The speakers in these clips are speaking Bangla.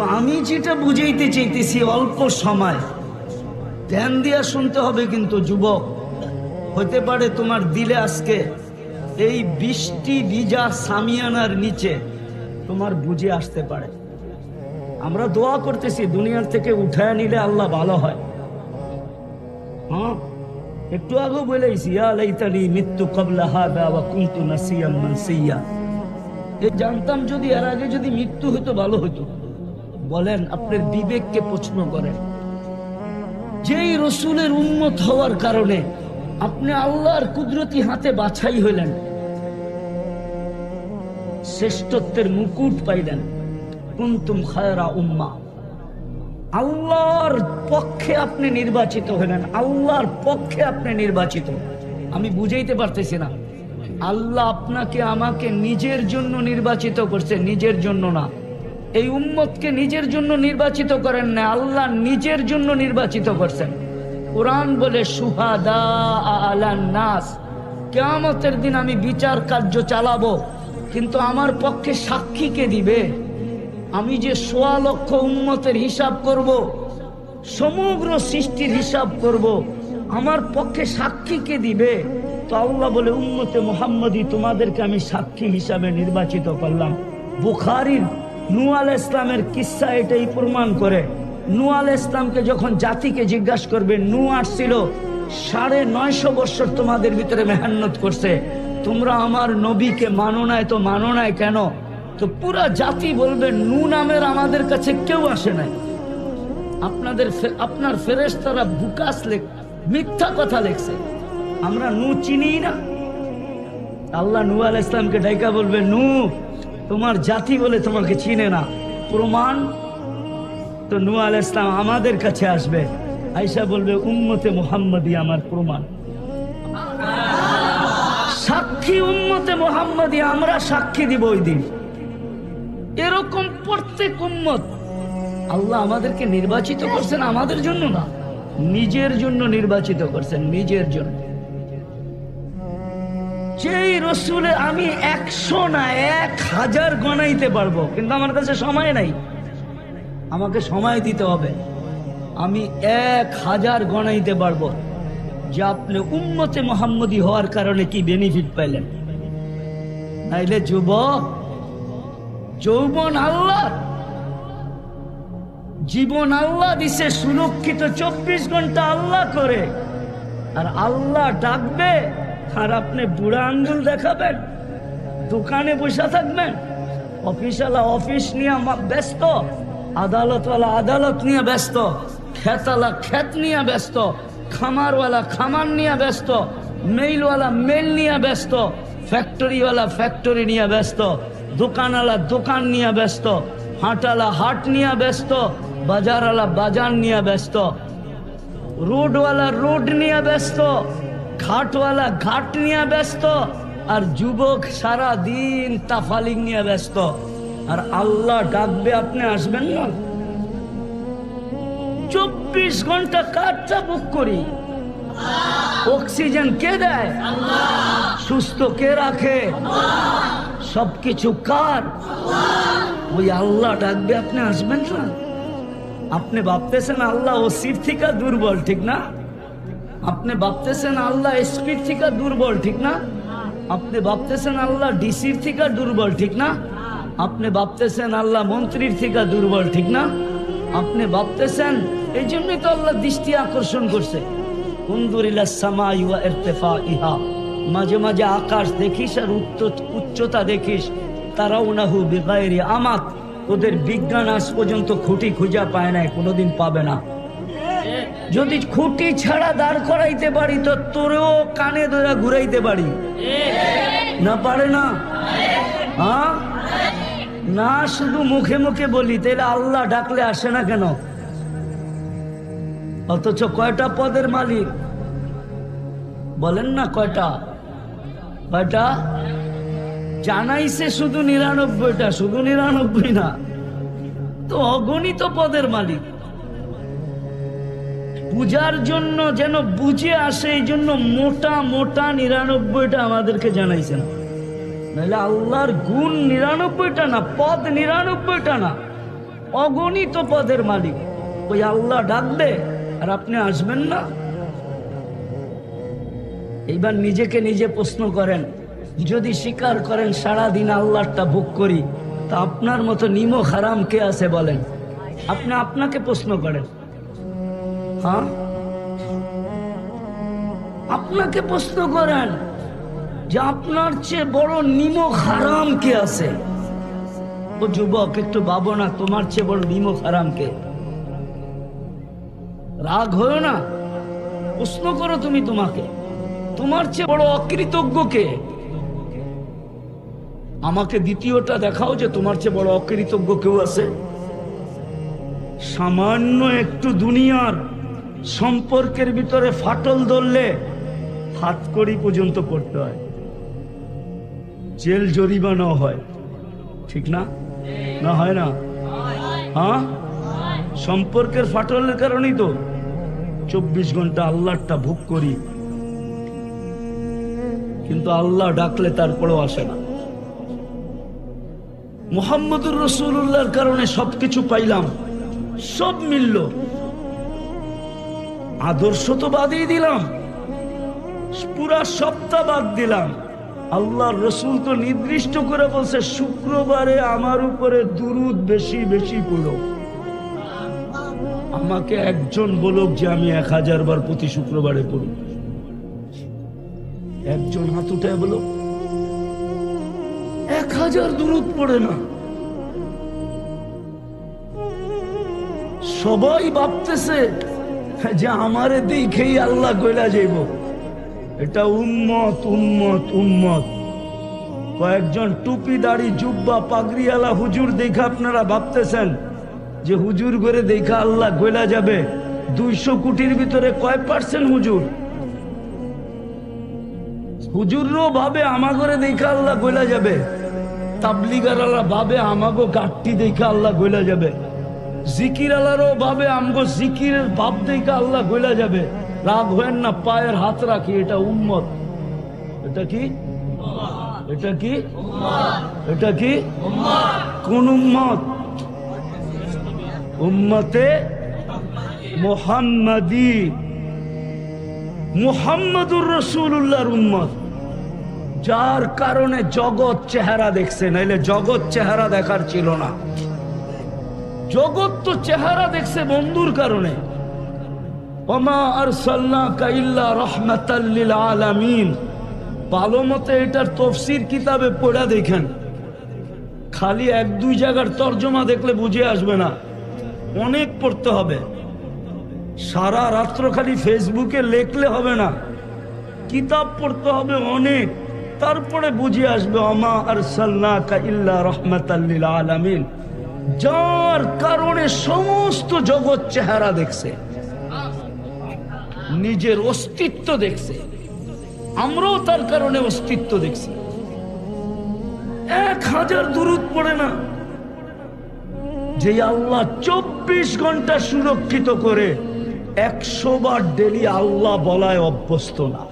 তো আমি যেটা বুঝাইতে চাইতেছি, অল্প সময়। ধ্যান দিয়া শুনতে হবে কিন্তু, যুবক। হতে পারে তোমার দিলে আজকে এই বৃষ্টি ভিজা সামিয়ানার নিচে তোমার বুঝে আসতে পারে। আমরা দোয়া করতেছি, দুনিয়ার থেকে উঠায় নিলে আল্লাহ ভালো হয়। হ্যাঁ একটু আগে বলেছি, ইয়া লাইতানি মৃত্যু কবলা হাদা ওয়া কুনতু নাসিয়াম মানসিয়া। জানতাম যদি, এর আগে যদি মৃত্যু হতো ভালো হতো বলেন, আপনার বিবেককে প্রশ্ন করেন। যেই রসুলের উন্মত হওয়ার কারণে আপনি আল্লাহর কুদরতি হাতে বাছাই হইলেন, শ্রেষ্ঠত্বের মুকুট পাইলেন। কুন্তুম খায়রা উম্মা। আল্লাহর পক্ষে আপনি নির্বাচিত হলেন আল্লাহর পক্ষে আপনি নির্বাচিত। আমি বুঝাইতে পারতেছি না। আল্লাহ আপনাকে আমাকে নিজের জন্য নির্বাচিত করছে, নিজের জন্য না। এই উম্মতকে নিজের জন্য নির্বাচিত করেন না, আল্লাহ নিজের জন্য নির্বাচিত করছেন। কোরআন বলে নাস, কেয়ামতের দিন আমি বিচার কার্য চালাবো, কিন্তু আমার পক্ষে সাক্ষী কে দিবে? আমি যে সোয়া লক্ষ উন্মতের হিসাব করব, সমগ্র সৃষ্টির হিসাব করব, আমার পক্ষে সাক্ষী কে দিবে? তো আল্লাহ বলে, উম্মতে মোহাম্মদী, তোমাদেরকে আমি সাক্ষী হিসাবে নির্বাচিত করলাম। বুখারির নু আল ইসলামের কিসা এটাই প্রমাণ করে। নু আল ইসলামকে যখন জাতিকে জিজ্ঞাসা করবে, নু আসছিল, সাড়ে নয়শো বছর তোমাদের ভিতরে মেহান্নত করছে। তোমরা আমার নবীকে মানো নাই তো মানো নাই কেন? তো পুরা জাতি বলবে, নু নামের আমাদের কাছে কেউ আসে নাই। আপনাদের আপনার ফেরেস তারা বুকাস লেখ মিথ্যা কথা লেখছে। আমরা নু চিনি না। আল্লাহ নু আল ইসলামকে ডাইকা বলবে, নু তোমার জাতি বলে তোমাকে চিনে না। প্রমাণ তো নু আল ইসলাম আমাদের কাছে আসবে। আইসা বলবে, উম্মতে মোহাম্মদী আমার প্রমাণ। সাক্ষী উম্মতে মোহাম্মদী আমরা সাক্ষী দিব ওই দিন। এরকম প্রত্যেক উম্মত আল্লাহ আমাদেরকে নির্বাচিত করছেন আমাদের জন্য না, নিজের জন্য নির্বাচিত করছেন, নিজের জন্য। যেই রসুলে আমি একশো না এক হাজার গণাইতে পারব, কিন্তু আমার কাছে সময় নাই। আমাকে সময় দিতে হবে। আমি এক হাজার গণাইতে পারব, যে আপনি উম্মতে মোহাম্মদী হওয়ার কারণে কি বেনিফিট পাইলেন? নাইলে যুবক, যৌবন আল্লাহ। জীবন আল্লাহ দিছে, সুরক্ষিত চব্বিশ ঘণ্টা আল্লাহ করে। আর আল্লাহ ডাকবে আর আপনি বুড়া আঙ্গুল দেখাবেন, দোকানে বসে থাকবেন অফিসওয়ালা অফিস নিয়ে ব্যস্ত আদালতওয়ালা আদালত নিয়ে ব্যস্ত খেতালা খেত নিয়ে ব্যস্ত খামারওয়ালা খামার নিয়ে ব্যস্ত মেইলওয়ালা মেল নিয়ে ব্যস্ত ফ্যাক্টরিওয়ালা ফ্যাক্টরি নিয়ে ব্যস্ত দোকানওয়ালা দোকান নিয়ে ব্যস্ত হাটওয়ালা হাট নিয়ে ব্যস্ত বাজারওয়ালা বাজার নিয়ে ব্যস্ত রোডওয়ালা রোড নিয়ে ব্যস্ত ঘাটওয়ালা ঘাট নিয়ে ব্যস্ত, আর যুবক সারা দিন তাফালিং নিয়ে ব্যস্ত। আর আল্লাহ ডাকবে, আপনি আসবেন না? চব্বিশ ঘণ্টা কারটা বুক করি। অক্সিজেন কে দেয়? সুস্থ কে রাখে? সবকিছু কার? ওই আল্লাহ ডাকবে, আপনি আসবেন না? আপনি ভাবতেছেন আল্লাহ ওসির থেকে দুর্বল, ঠিক না? আপনি ভাবতেছেন আল্লাহ এসপির থেকে দুর্বল, ঠিক না? আপনি ভাবতেছেন আল্লাহ ডিসির থেকে দুর্বল, ঠিক না? আপনি ভাবতেছেন আল্লাহ মন্ত্রীর থেকে দুর্বল, ঠিক না? আপনি ভাবতেছেন, এই জন্যই তো আল্লাহ দৃষ্টি আকর্ষণ করছে। ইহা মাঝে মাঝে আকাশ দেখিস আর উচ্চ- উচ্চতা দেখিস। তারাও নাহু বেগায়েরি আমাত ওদের বিজ্ঞান আজ পর্যন্ত খুঁটি খুঁজা পায় নাই, কোনোদিন পাবে না। যদি খুঁটি ছাড়া দাঁড় করাইতে পারি, তো তোরেও কানে ধরে ঘুরাইতে পারি। না পারে না? হ্যাঁ? না, শুধু মুখে মুখে বলি তাহলে আল্লাহ ডাকলে আসে না কেন? অথচ কয়টা পদের মালিক? বলেন না কয়টা? কয়টা? জানাইছে শুধু নিরানব্বইটা, শুধু নিরানব্বই না। তো অগণিত পদের মালিক। বুঝার জন্য যেন বুঝে আসে, এই জন্য মোটা মোটা নিরানব্বইটা আমাদেরকে জানাইছেন। নাহলে আল্লাহর গুণ নিরানব্বইটা না, পদ নিরানব্বইটা না। অগণিত পদের মালিক। ওই আল্লাহ ডাকবে আর আপনি আসবেন না। এইবার নিজেকে নিজে প্রশ্ন করেন, যদি স্বীকার করেন সারা দিন আল্লাহটা ভোগ করি, তা আপনার মতো নিমো হারাম কে আছে বলেন? আপনি আপনাকে প্রশ্ন করেন। আপনাকে প্রশ্ন করেন যে আপনার চেয়ে বড় নিমো হারাম কে আছে? ও যুবক, একটু ভাবো না, তোমার চেয়ে বড় নিমো হারাম কে? রাগ হয়েও না। প্রশ্ন করো তুমি তোমাকে, তোমার চেয়ে বড় অকৃতজ্ঞ কে? আমাকে দ্বিতীয়টা দেখাও যে তোমার চেয়ে বড় অকৃতজ্ঞ কেউ আছে। সামান্য একটু দুনিয়ার সম্পর্কের ভিতরে ফাটল ধরলে হাত কড়ি পর্যন্ত করতে হয়। জেল জরিমানা হয়। ঠিক না? না হয় না? হ্যাঁ? সম্পর্কের ফাটলের কারণেই তো চব্বিশ ঘণ্টা আল্লাহটা ভোগ করি। কিন্তু আল্লাহ ডাকলে তারপরেও আসে না। মোহাম্মদুর রসুল্লাহর কারণে সবকিছু পাইলাম। সব মিলল। আদর্শ তো বাদই দিলাম। পুরা সপ্তাহ বাদ দিলাম। আল্লাহ রসুল তো নির্দিষ্ট করে বলছে, শুক্রবারে আমার উপরে দুরুদ বেশি বেশি পড়ো। আমাকে একজন বলুক যে আমি এক হাজার বার প্রতি শুক্রবারে পড়ি। একজন হাত উঠে বলো, এক হাজার দূরত পড়ে না। সবাই ভাবতেছে যে আমারে দেখেই আল্লাহ কইলা যাইব। এটা উম্মত উম্মত উম্মত। কয়েকজন টুপি দাড়ি জুব্বা পাগড়িওয়ালা হুজুর দেখে আপনারা ভাবতেছেন যে হুজুর করে দেখা আল্লাহ গইলা যাবে। দুইশো কোটির ভিতরে কয় পার্সেন্ট হুজুর? হুজুরও ভাবে আমাগরে দেখা আল্লাহ গইলা যাবে। তাবলিগারালা ভাবে আমাগো গাঠটি দেখা আল্লাহ গইলা যাবে। জিকির আলারও ভাবে আমগো জিকিরের ভাব দেখা আল্লাহ গইলা যাবে। রাগ হয়েন না, পায়ের হাত রাখি, এটা উম্মত। এটা কি? এটা কি? এটা কি? কোন উম্মত? উম্মতে মোহাম্মদী। মুহাম্মদুর রসুল্লাহর উম্মত। যার কারণে জগৎ চেহারা দেখছে, নাইলে জগৎ চেহারা দেখার ছিল না। জগৎ তো চেহারা দেখছে বন্ধুর কারণে। সাল্লা কাইল্লা ভালো মতে এটার তফসির কিতাবে পড়া দেখেন। খালি এক দুই জায়গার তর্জমা দেখলে বুঝে আসবে না। অনেক পড়তে হবে। সারা রাত্র খালি ফেসবুকে লেখলে হবে না। কিতাব পড়তে হবে অনেক। তারপরে বুঝে আসবে অমা আর সাল্লাকা ইল্লা রহমাতাল্লিল আলামিন। যার কারণে সমস্ত জগৎ চেহারা দেখছে, নিজের অস্তিত্ব দেখছে, আমরাও তার কারণে অস্তিত্ব দেখছি। এক হাজার দূরত পড়ে না, যে আল্লাহ চব্বিশ ঘণ্টা সুরক্ষিত করে একশো বার ডেলি আল্লাহ বলায় অভ্যস্ত না।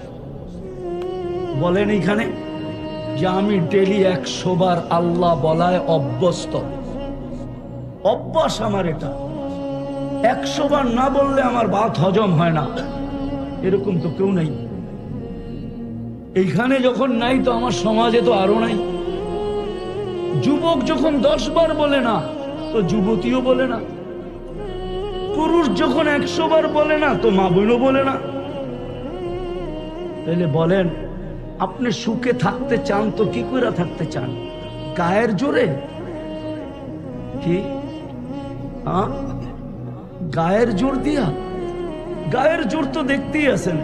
বলেন এখানে যে আমি ডেলি একশো বার আল্লাহ বলায় অভ্যস্ত। অভ্যাস আমার এটা। একশো বার না বললে আমার বাত হজম হয় না। এরকম তো কেউ নাই। এইখানে যখন নাই তো আমার সমাজে তো আরও নাই। যুবক যখন দশ বার বলে না, তো যুবতীও বলে না। পুরুষ যখন একশো বার বলে না, তো মা বোনও বলে না। তাহলে বলেন, আপনি সুখে থাকতে চান তো কি করে থাকতে চান? গায়ের জোরে? কি? গায়ের জোর দিয়া? গায়ের জোর তো দেখতেই আছেন।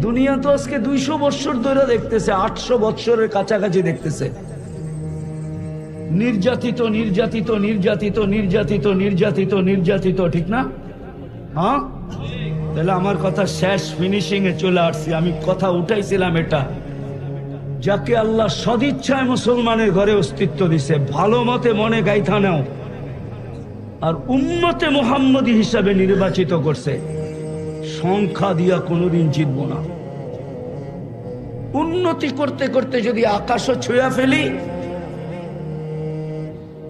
দুনিয়া তো আজকে দুইশো বৎসর ধরে দেখতেছে, আটশো বৎসরের কাছাকাছি দেখতেছে। নির্যাতিত নির্যাতিত নির্যাতিত নির্যাতিত নির্যাতিত নির্যাতিত, ঠিক না? হ্যাঁ? তাহলে আমার কথা শেষ ফিনিশিং এ চলে আসছি। আমি কথা উঠাইছিলাম এটা। যাকে আল্লাহ সদিচ্ছায় মুসলমানের ঘরে অস্তিত্ব দিছে, ভালো মতে মনে গাইথা নাও আর উম্মতে মোহাম্মদী হিসাবে নির্বাচিত করছে, সংখ্যা দিয়া কোনোদিন জিতব না। উন্নতি করতে করতে যদি আকাশও ছুঁয়া ফেলি,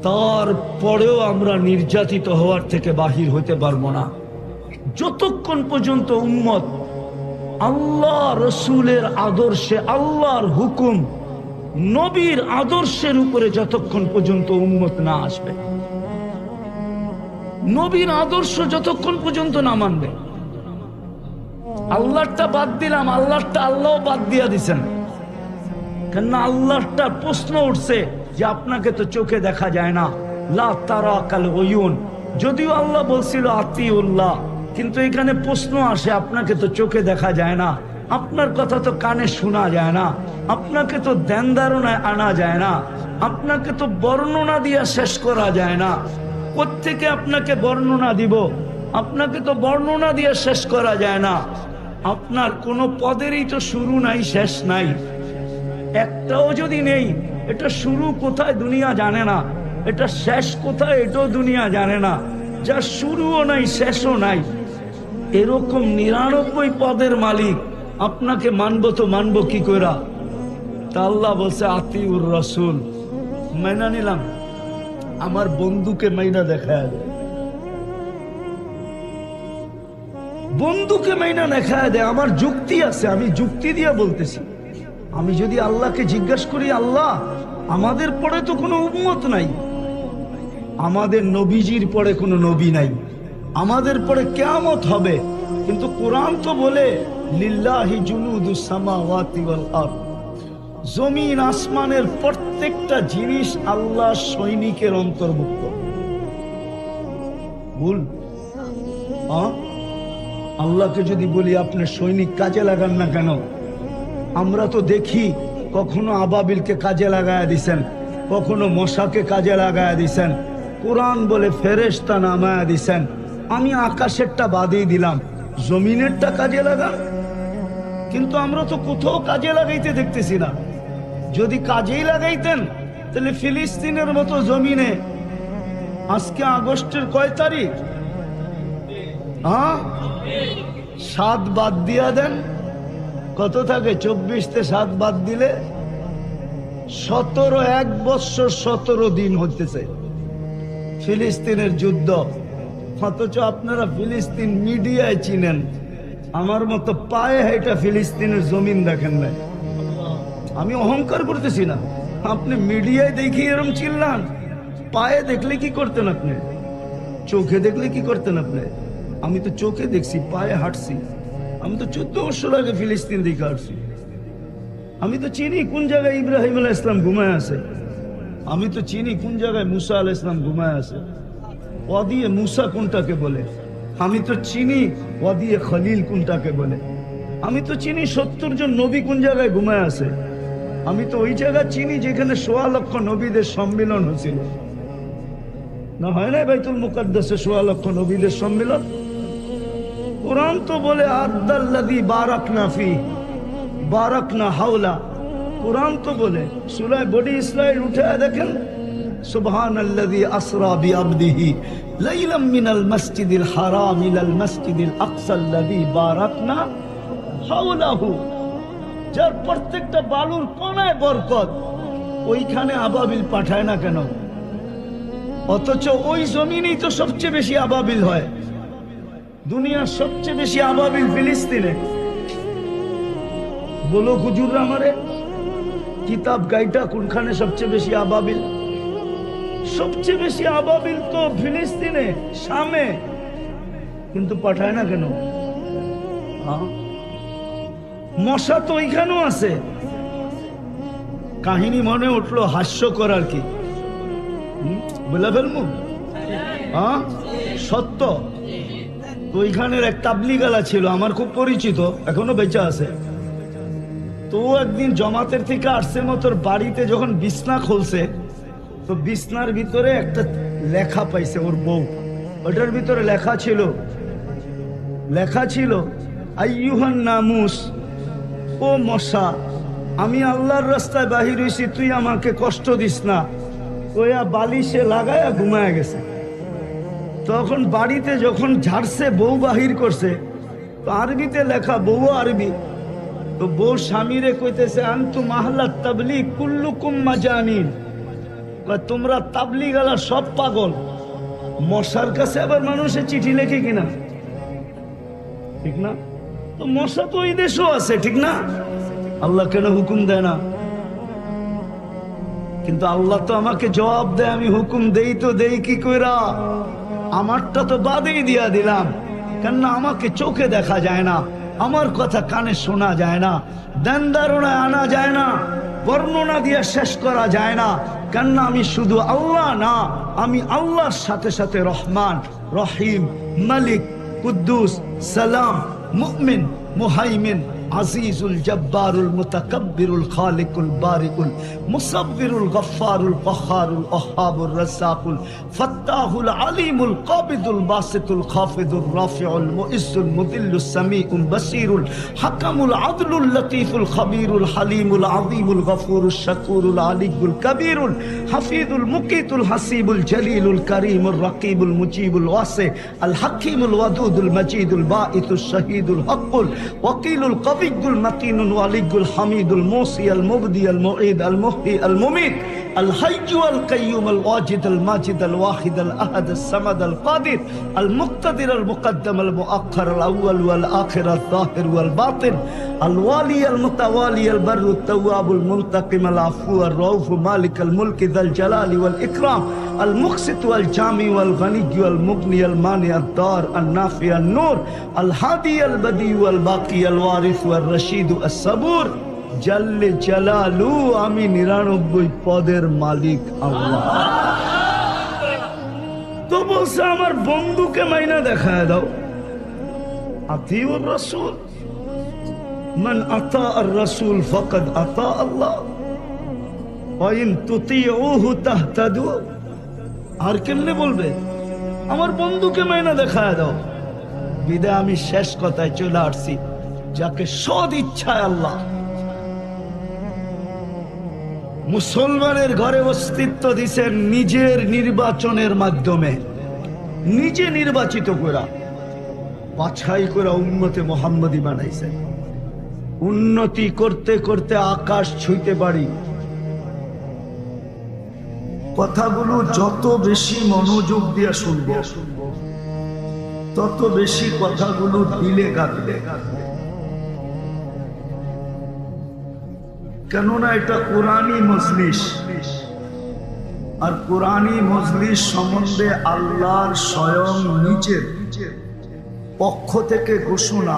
তারপরেও আমরা নির্যাতিত হওয়ার থেকে বাহির হতে পারব না। যতক্ষণ পর্যন্ত উম্মত আল্লাহ রসুলের আদর্শে, আল্লাহর হুকুম, নবীর আদর্শের উপরে যতক্ষণ পর্যন্ত উন্মত না আসবে। নবীর আদর্শ যতক্ষণ পর্যন্ত না মানবে। আল্লাহটা বাদ দিলাম আল্লাহটা আল্লাহ বাদ দিয়া দিছেন। কেননা আল্লাহটা প্রশ্ন উঠছে যে আপনাকে তো চোখে দেখা যায় না। তারা যদিও আল্লাহ বলছিল, আতিউল্লাহ। কিন্তু এখানে প্রশ্ন আসে, আপনাকে তো চোখে দেখা যায় না। আপনার কথা তো কানে শোনা যায় না। আপনাকে তো ধ্যান ধারণায় আনা যায় না। আপনাকে তো বর্ণনা দিয়া শেষ করা যায় না। কোত্থেকে আপনাকে বর্ণনা দিব? আপনাকে তো বর্ণনা দিয়ে শেষ করা যায় না। আপনার কোনো পদেরই তো শুরু নাই, শেষ নাই। একটাও যদি নেই, এটা শুরু কোথায় দুনিয়া জানে না। এটা শেষ কোথায়, এটাও দুনিয়া জানে না। যার শুরুও নাই, শেষও নাই। এরকম নিরানব্বই পদের মালিক আপনাকে মানব তো মানব কি করা তা আল্লাহ বলছে, আতিউর রসুল। মাইনা নিলাম। আমার বন্ধুকে মাইনা দেখা বন্ধুকে মাইনা দেখা দেয় আমার যুক্তি আছে, আমি যুক্তি দিয়ে বলতেছি। আমি যদি আল্লাহকে জিজ্ঞাসা করি, আল্লাহ, আমাদের পরে তো কোনো উম্মত নাই। আমাদের নবীজির পরে কোনো নবী নাই। আমাদের পরে কেয়ামত হবে। কিন্তু কোরআন তো বলে, লিল্লাহি জুনুদুস সামাওয়াতি ওয়াল আরদ। জমিন আসমানের প্রত্যেকটা জিনিস আল্লাহ সৈনিকের অন্তর্ভুক্ত। ভুল? আল্লাহকে যদি বলি আপনি সৈনিক কাজে লাগান না কেন? আমরা তো দেখি কখনো আবাবিলকে কাজে লাগায়া দিছেন, কখনো মশাকে কাজে লাগায়া দিছেন, কোরআন বলে ফেরেশতা নামায়া দিছেন। আমি আকাশেরটা বাদই দিলাম, জমিনেরটা কাজে লাগান। কিন্তু আমরা তো কোথাও কাজে লাগাইতে দেখতেছি না। যদি কাজেই লাগাইতেন, তাহলে ফিলিস্তিনের মতো জমিনে আজকে আগস্টের কয় তারিখ? হ্যাঁ? সাত বাদ দিয়া দেন। কত থাকে? চব্বিশতে সাত বাদ দিলে সতেরো, এক বছর সতেরো দিন হতেছে ফিলিস্তিনের যুদ্ধ। অথচ আপনারা ফিলিস্তিন মিডিয়ায় চিনেন। আমার মতো পায়ে হেঁটা ফিলিস্তিনের জমিন দেখেন নাই। আমি অহংকার করতেছি না। আপনি মিডিয়ায় দেখি এরম চিল্লান। পায়ে দেখলে কি করতেন আপনি? চোখে দেখলে কি করতেন আপনি? আমি তো চোখে দেখছি, পায়ে হাঁটছি। আমি তো চোদ্দ বছর আগে ফিলিস্তিন দিকে হাঁটছি। আমি তো চিনি কোন জায়গায় ইব্রাহিম আলাহ ইসলাম ঘুমায় আছে। আমি তো চিনি কোন জায়গায় মুসা আলাহ ইসলাম ঘুমায় আছে। ওয়াদিয়ে মুসা কোনটাকে বলে? আমি তো চিনি ওয়াদিয়ে খলিল কোনটাকে বলে। আমি তো চিনি সত্তর জন নবী কোন জায়গায় ঘুমায় আছে। আমি তো ওই জায়গা চিনি যেখানে সোয়া লক্ষ নবীদের সম্মিলন হয়েছিল। না হয় না বাইতুল মুকাদ্দাসে সোয়া লক্ষ নবীদের সম্মিলন? কোরআন তো বলে আদাল্লাদি বারাক নাফি বারাক না হাওলা। কোরআন তো বলে, সুরায় বডি ইসরায়েল উঠে দেখেন সুবহান আল্লাযী আসরা বিআবদিহি লাইলাম মিনাল মসজিদিল হারাম ইলাল মসজিদিল আকসা আল্লাযী বারাকনা হাওলাহু। যার প্রত্যেকটা বালুর কোনায় বরকত, ওইখানে আবাবিল পাঠায় না কেন? অথচ ওই জমিনেই তো সবচেয়ে বেশি আবাবিল হয়। দুনিয়ার সবচেয়ে বেশি আবাবিল ফিলিস্তিনে। বলো হুজুর আমারে, কিতাব গাইটা কোনখানে সবচেয়ে বেশি আবাবিল? সবচেয়ে বেশি আবাবিল তো ফিলিস্তিনে, শামে। কিন্তু পাঠায় না কেন? হ্যাঁ? মশা তো ওইখানেও আছে। কাহিনী মনে উঠল, হাস্যকর আর কি? বলে ফেলব? হ্যাঁ? সত্য। ওইখানের এক তাবলিগালা ছিল, আমার খুব পরিচিত, এখনও বেঁচে আছে। তো একদিন জমাতের থেকে আসছে মতোর বাড়িতে যখন বিছনা খুলছে, তো বিছনার ভিতরে একটা লেখা পাইছে ওর বউ। ওটার ভিতরে লেখা ছিল লেখা ছিল, আইয়ুহান নামুস ও মশা আমি আল্লাহর রাস্তায় বাহির হয়েছি তুই আমাকে কষ্ট দিস না। ওয়া বালিশে লাগায়া ঘুমায় গেছে। তখন বাড়িতে যখন ঝাড়ছে বউ বাহির করছে তো আরবিতে লেখা বউ আরবি। তো বউ স্বামীরে কইতেছে আন্তু মাহলা তাবলি কুল্লুকুম কয়, তোমরা তাবলি গালা সব পাগল। মশার কাছে আবার মানুষের চিঠি লেখে কিনা? ঠিক না? মশা তো ওই দেশও আছে, ঠিক না? আল্লাহ কেন হুকুম দেয় না? কিন্তু আল্লাহ তো আমাকে জবাব দেয়, আমি হুকুম দেই তো দেই কি কইরা? আমারটা তো বাদেই দিয়া দিলাম। কেননা আমাকে চোখে দেখা যায় না, আমার কথা কানে শোনা যায় না, দেন আনা যায় না, বর্ণনা দিয়ে শেষ করা যায় না। কেননা আমি শুধু আল্লাহ না, আমি আল্লাহর সাথে সাথে রহমান, রহিম, মালিক, কুদ্দুস, সালাম mukmin, muhaimin, العزيز الجبار المتكبر الخالق البارئ المصور الغفار القهار الأحاب الرزاق الفتاح العليم القابض الباسط الخافض الرافع المؤز المذل السميع البصير الحكم العدل اللطيف الخبير الحليم العظيم الغفور الشكور العلي الكبير الحفيظ المقيت الحسيب الجليل الكريم الرقيب المجيب الواسع الحكيم الودود المجيد البائث الشهيد الحق الوكيل القبر الرفيق المتين الولي الحميد الموصي المبدي المعيد المحيي المميت আল মুহyi আল মুমিত আল হাইয়্যু আল কাইয়্যুম আল ওয়াজিদ আল মাজিদ আল ওয়াহিদ আল আহাদ আল সামাদ আল কাদির আল মুক্তাদির আল মুকদ্দম আল মুআخر আল আউয়াল ওয়াল আখির আল যাহির ওয়াল বাতিন আল ওয়ালি আল মুতাওয়ালি আল বর আল জাল্লে জালালু আমি নিরানব্বই পদের মালিক আল্লাহ। তো বলছে, আমার বন্ধুকে মাইনা দেখায় দাও। আতিউর রসুল, মান আতা আর রসুল ফকদ আতা আল্লাহ। আর কেমনে বলবে? আমার বন্ধুকে মাইনা দেখায় দাও। বিদায় আমি শেষ কথায় চলে আসছি, যাকে সদ ইচ্ছায় আল্লাহ। মুসলমানের ঘরে অস্তিত্ব দিছেন নিজের নির্বাচনের মাধ্যমে। নিজে নির্বাচিত করা বাছাই করে উন্নতি মোহাম্মদী বানাইছেন। উন্নতি করতে করতে আকাশ ছুঁইতে পারি। কথাগুলো যত বেশি মনোযোগ দিয়ে শুনব, তত বেশি কথাগুলো দিলে গাঁদবে কেননা এটা কোরআনই মজলিস। আর কোরআনই মজলিস সম্বন্ধে আল্লাহর স্বয়ং নিজের পক্ষ থেকে ঘোষণা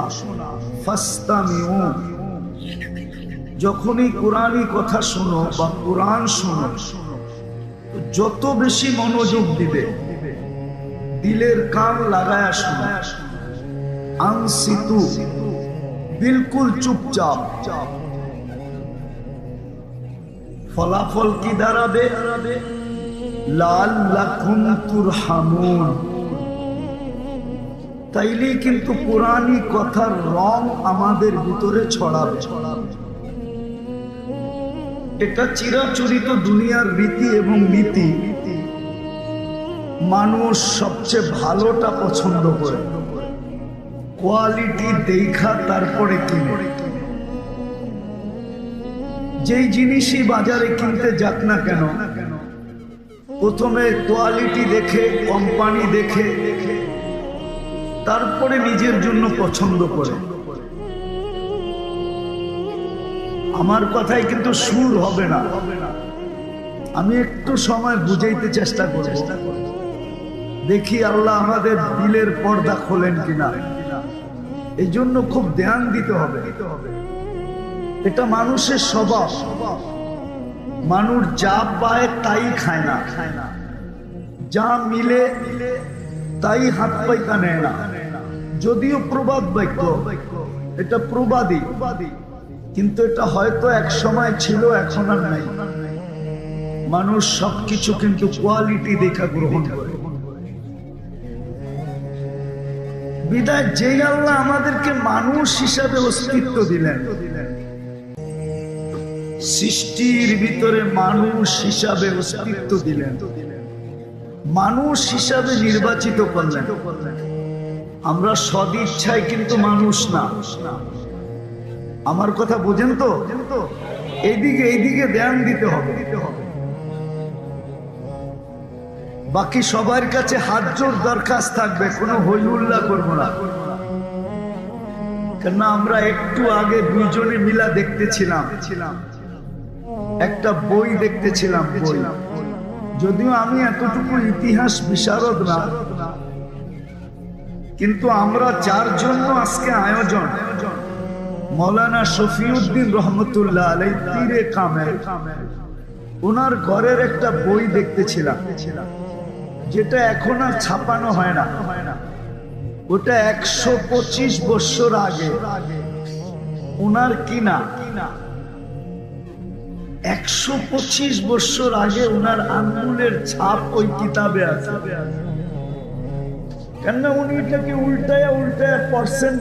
যখনই কোরআনই কথা শোনো বা কোরআন শোনো যত বেশি মনোযোগ দিবে, দিলের কান লাগায়া শোনো। আনসিতু, বিলকুল চুপচাপ। ফলাফল কি দাঁড়াবে? লাল লাখুন তুরহামুন। তাইলেই কিন্তু পুরানি কথার রং আমাদের ভিতরে ছড়াবে। এটা চিরাচরিত দুনিয়ার রীতি এবং নীতি। মানুষ সবচেয়ে ভালোটা পছন্দ করে। কোয়ালিটি দেখা তারপরে কিনে। যেই জিনিসই বাজারে কিনতে যাক না কেন, প্রথমে কোয়ালিটি দেখে কোম্পানি দেখে, তারপরে নিজের জন্য পছন্দ করে। আমার কথায় কিন্তু সুর হবে না। আমি একটু সময় বুঝাইতে চেষ্টা করব। দেখি আল্লাহ আমাদের দিলের পর্দা খোলেন কিনা। এই জন্য খুব ধ্যান দিতে হবে। এটা মানুষের স্বভাব। মানুষ যা পায় তাই খায় না। খায় না যা মিলে, তাই হাত পাইকা নেয় না। যদিও প্রবাদ বাক্য, এটা প্রবাদী। কিন্তু এটা হয়তো এক সময় ছিল, এখন আর নাই। মানুষ সবকিছু কিন্তু কোয়ালিটি দেখা গ্রহণ করে। বিদায়, যেই আল্লাহ আমাদেরকে মানুষ হিসাবে অস্তিত্ব দিলেন সৃষ্টির ভিতরে মানুষ হিসাবে অস্তিত্ব দিলেন। মানুষ হিসাবে নির্বাচিত করলেন। আমরা সদিচ্ছায় কিন্তু মানুষ না। আমার কথা বোঝেন তো? এইদিকে এইদিকে ধ্যান দিতে হবে। বাকি সবার কাছে হাত জোর দরখাস্ত থাকবে, কোনো হই উল্লাহ করব না। কেননা আমরা একটু আগে দুইজনে মিলা দেখতেছিলাম। একটা বই দেখতেছিলাম, বই। যদিও আমি এতটুকু ইতিহাস বিশারদ না, কিন্তু আমরা যার জন্য আজকে আয়োজন। মৌলানা শফিউদ্দিন রহমতুল্লাহ আলাই তীরে ওনার ঘরের একটা বই দেখতেছিলাম, যেটা এখন আর ছাপানো হয় না। ওটা একশো পঁচিশ বছর আগে। ওনার কিনা? একশো পঁচিশ বছর আগে ওনার আঙ্গুলের ছাপ ওই কিতাবে আছে। উনি এটাকে উল্টায় উল্টায়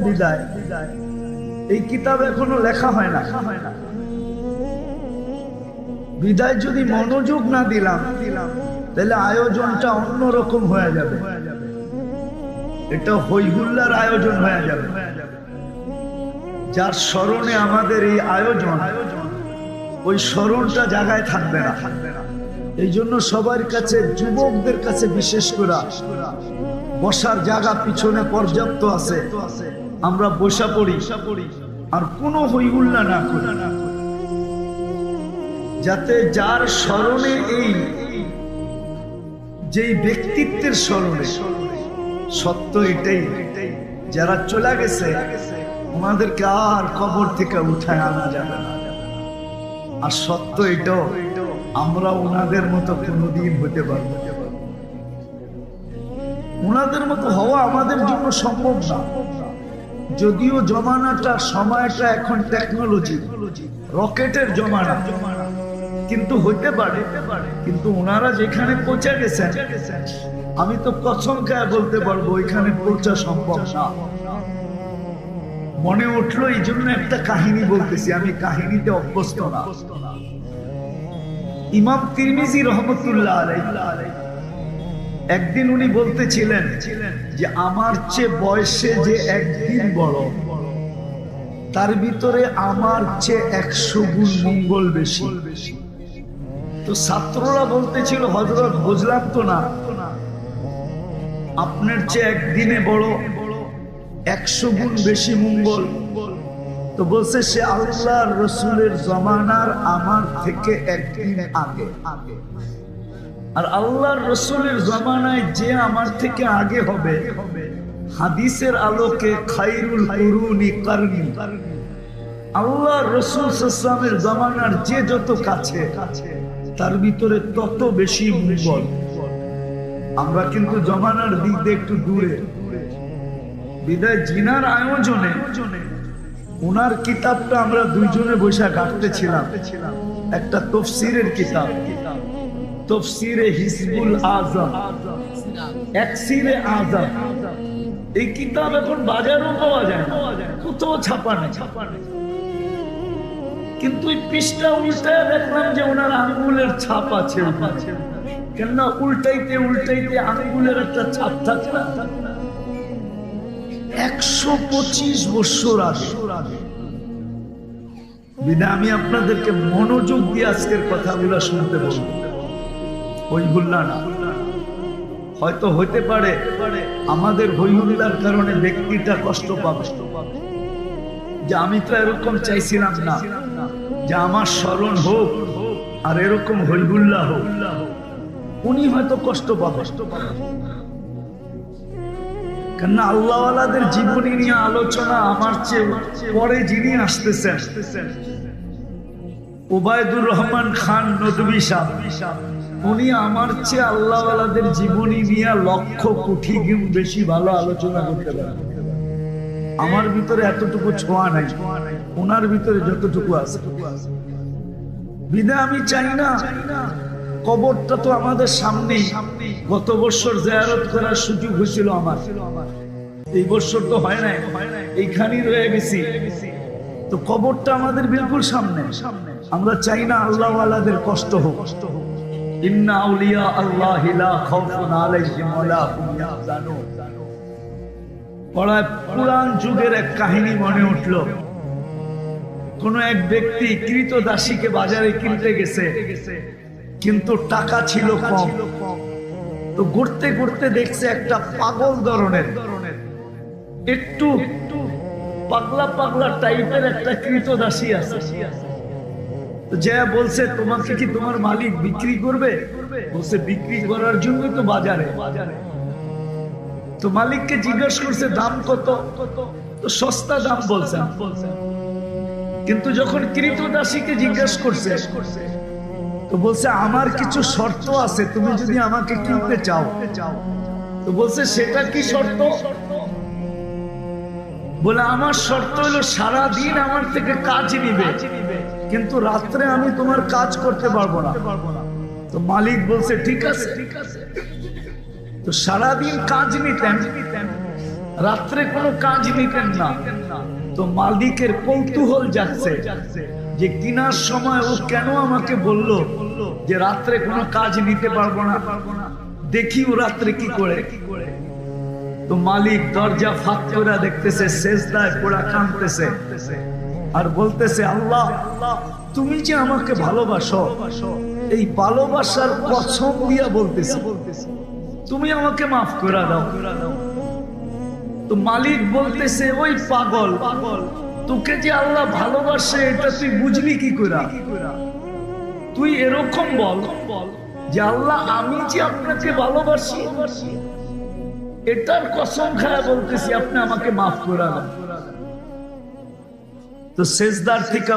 বিদায়। এই কিতাব এখনও লেখা হয় না। বিদায় যদি মনোযোগ না দিলাম দিলাম তাহলে আয়োজনটা অন্যরকম হয়ে যাবে। এটা হইহুল্লার আয়োজন হয়ে যাবে। যার স্মরণে আমাদের এই আয়োজন আয়োজন ওই স্মরণটা জায়গায় থাকবে না। এই জন্য সবার কাছে, যুবকদের কাছে বিশেষ করে বসার জায়গা পিছনে পর্যাপ্ত আছে। আমরা বসা পড়ি আর কোনো হইহুল্লা না করি। যাতে যার স্মরণে এই, যেই ব্যক্তিত্বের স্মরণে সত্য এটাই, যারা চলে গেছে ওনাদেরকে আর কবর থেকে উঠায় আনা যাবে না। আর সত্য এটাও, আমরা ওনাদের মতো কোনোদিন হতে পারব ওনাদের মতো হওয়া আমাদের জন্য সম্ভব না। যদিও জমানাটা, সময়টা এখন টেকনোলজি রকেটের জমানা। কিন্তু হইতে পারে, কিন্তু ওনারা যেখানে পৌঁছে গেছেন, আমি তো কসম বলতে পারব, ওইখানে পৌঁছা সম্ভব না। মনে উঠল, এই জন্য একটা কাহিনী বলতেছি। আমি কাহিনীতে অভ্যস্ত না। ইমাম তিরমিজি রহমতুল্লাহ একদিন উনি বলতেছিলেন যে, আমার চেয়ে বয়সে যে একদিন বড়, তার ভিতরে আমার চেয়ে একশো গুণ মঙ্গল বেশি। তো ছাত্ররা বলতেছিল হজরত বুঝলাম তো না। আপনার চেয়ে একদিনে বড় একশো গুণ বেশি মঙ্গল। তো বলছে সে আল্লাহ রসুলের জমানার আমার থেকে একদিন আগে। আগে আর আল্লাহর রসুলের জমানায় যে আমার থেকে আগে হবে, হাদিসের আলোকে খাইরুল কুরুনি কারনি। আল্লাহ রসুল সাল্লামের জমানার যে যত কাছে, তার ভিতরে তত বেশি মঙ্গল। আমরা কিন্তু জমানার দিক দিয়ে একটু দূরে। বিদায় জিনার আয়োজনে ওনার কিতাবটা আমরা দুইজনে বৈশা কাটতেছিলাম একটা তফসিরের কিতাব। তফসিরে হিজবুল আজম একসিরে আজম এই কিতাব এখন বাজারও পাওয়া যায় কোথাও ছাপা নেই। কিন্তু পৃষ্ঠা উল্টায় দেখলাম যে ওনার আঙ্গুলের ছাপ আছে। কেননা উল্টাইতে উল্টাইতে আঙ্গুলের একটা ছাপ থাকে একশো পঁচিশ আগে। বিদায় আমি আপনাদেরকে মনোযোগ দিয়ে আজকের কথাগুলো শুনতে না। হয়তো হইতে পারে আমাদের হইহুল্লার কারণে ব্যক্তিটা কষ্ট পাবে। যে আমি তো এরকম চাইছিলাম না। যে আমার স্মরণ হোক আর এরকম হইহুল্লা হোক, উনি হয়তো কষ্ট পাবে। কেননা আল্লাহওয়ালাদের জীবনী নিয়ে আলোচনা আমার চেয়ে পরে যিনি আসতেছেন ওবায়দুর রহমান খান সাহ। উনি আমার চেয়ে আল্লাহওয়ালাদের জীবনী নিয়ে লক্ষ কোটি গুণ বেশি ভালো আলোচনা করতে পারেন। আমার ভিতরে এতটুকু ছোঁয়া নাই ওনার ভিতরে যতটুকু আছে। বিদায় আমি চাই না। কবরটা তো আমাদের সামনেই। গত বছর জেয়ারত করার সুযোগ হয়েছিল আমার। এই বছর তো হয় নাই। এইখানেই রয়ে গেছি। তো কবরটা আমাদের বিলকুল সামনে। আমরা চাই না আল্লাহ আল্লাহদের কষ্ট হোক মনে কোন এক ব্যক্তি কৃত দাসীকে বাজারে কিনতে গেছে। কিন্তু টাকা ছিল কম। তো ঘুরতে ঘুরতে দেখছে একটা পাগল ধরনের। একটু পাগলা পাগলা টাইপের একটা কৃতদাসী আছে। যে বলছে, তোমাকে কি তোমার মালিক বিক্রি করবে? বলছে, বিক্রি করার জন্য তো বাজারে। তো মালিককে জিজ্ঞেস করছে, দাম কত? তো সস্তা দাম বলছেন কিন্তু যখন কৃতদাসীকে জিজ্ঞেস করছে তো বলছে, আমার কিছু শর্ত আছে, তুমি যদি আমাকে কিনতে চাও। তো বলছে, সেটা কি শর্ত? বলে, আমার শর্ত হলো সারা দিন আমার থেকে কাজ নিবে, কিন্তু রাত্রে আমি তোমার কাজ করতে পারব না। তো মালিক বলছে ঠিক আছে ঠিক আছে। তো সারাদিন কাজ নিতেন, রাত্রে কোনো কাজ নিতেন না। তো মালিকের কৌতূহল যাচ্ছে। যে কিনার সময় ও কেন আমাকে বলল যে রাত্রে কোনো কাজ নিতে পারব না? দেখি ও রাত্রে কি করে। তো মালিক দরজা ফাঁক করে দেখতেছে শেষদায় পোড়া কাঁদতেছে আর বলতেছে, আল্লাহ, তুমি যে আমাকে ভালোবাসো, এই ভালোবাসার কসম দিয়া বলতেছি। তুমি আমাকে মাফ করে দাও। তো মালিক বলতেছে, ওই পাগল পাগল তোকে যে আল্লাহ ভালোবাসে, এটা তুই বুঝলি কি করে? তুই এরকম বল যে আল্লাহ, আমি যে আপনাকে ভালোবাসি, এটার কসম খায় বলতেছি, আপনি আমাকে মাফ করা তো শেষদার থেকে